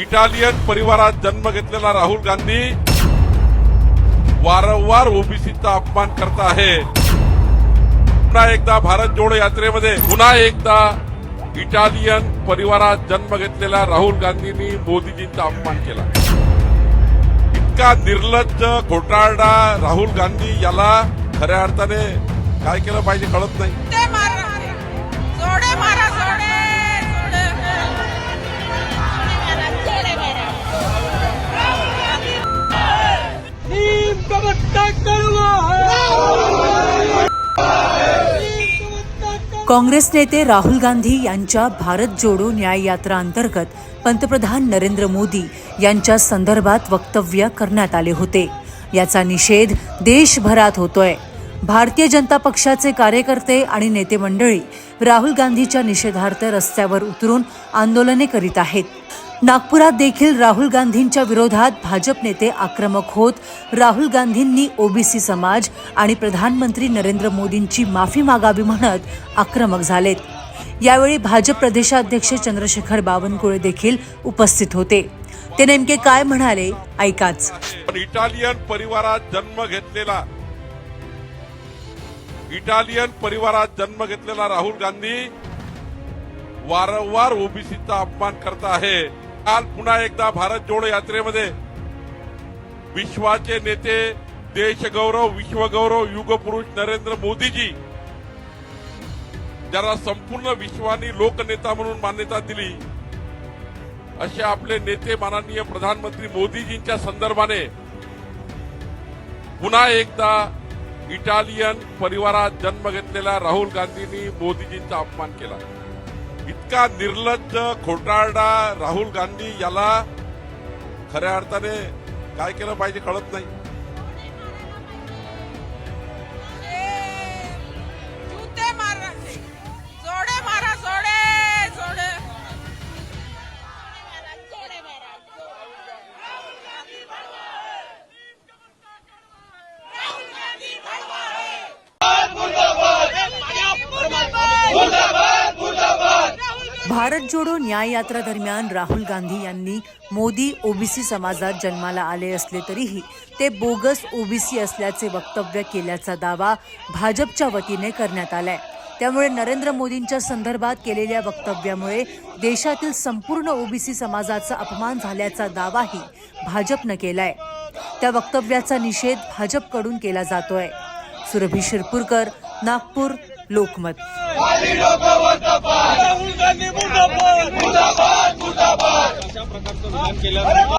Italian परिवारात जन्म घेतलेला राहुल गांधी वारंवार ओबीसीचा अपमान करत आहे. पुन्हा एकदा भारत जोडो यात्रेमध्ये पुन्हा एकदा इटालियन परिवारात जन्म घेतलेल्या राहुल गांधींनी मोदीजींचा अपमान केला. इतका निर्लज्ज घोटाळा राहुल गांधी याला खऱ्या अर्थाने काय केलं पाहिजे कळत नाही. काँग्रेस नेते राहुल गांधी यांच्या भारत जोडो न्याय यात्रा अंतर्गत पंतप्रधान नरेंद्र मोदी यांच्या संदर्भात वक्तव्य करण्यात आले होते. याचा निषेध देशभरात होतोय. भारतीय जनता पक्षाचे कार्यकर्ते आणि नेते मंडळी राहुल गांधीच्या निषेधार्थ रस्त्यावर उतरून आंदोलने करीत आहेत. नागपुरात देखील राहुल गांधींच्या विरोधात भाजप नेते आक्रमक होत. राहुल गांधींनी ओबीसी समाज आणि प्रधानमंत्री नरेंद्र मोदींची माफी मागावी म्हणत आक्रमक झालेत. यावेळी भाजप प्रदेशाध्यक्ष चंद्रशेखर बावनकुळे देखील उपस्थित होते. ते नेमके काय म्हणाले? ऐकाच. पण इटालियन परिवारात जन्म घेतलेला इटालियन परिवारात जन्म घेतलेला राहुल गांधी वारंवार ओबीसीचा अपमान करत आहे. काल पुन्हा एकदा भारत जोडो यात्रेमध्ये विश्वाचे नेते देशगौरव विश्वगौरव युगपुरुष नरेंद्र मोदीजी ज्याला संपूर्ण विश्वानी लोकनेता म्हणून मान्यता दिली असे आपले नेते माननीय प्रधानमंत्री मोदीजींच्या संदर्भाने पुन्हा एकदा इटालियन परिवारात जन्म घेतलेल्या राहुल गांधींनी मोदीजींचा अपमान केला. इतका निर्लज्ज खोटारडा राहुल गांधी याला खऱ्या अर्थाने काय केलं पाहिजे कळत नाही. भारत जोडो न्याय यात्रा दरम्यान राहुल गांधी यांनी मोदी ओबीसी समाजात जन्माला आले असले तरीही ते बोगस ओबीसी असल्याचे वक्तव्य केल्याचा दावा भाजपच्या वतीने करण्यात आलाय. त्यामुळे नरेंद्र मोदींच्या संदर्भात केलेल्या वक्तव्यामुळे देशातील संपूर्ण ओबीसी समाजाचा अपमान झाल्याचा दावाही भाजपनं केलाय. त्या वक्तव्याचा निषेध भाजपकडून केला जातोय. सुरभी शिरपूरकर नागपूर. लोकमत. राहुल गांधी मुर्दाबाद मुर्दाबाद मुर्दाबाद. अशा प्रकारचं विधान केलं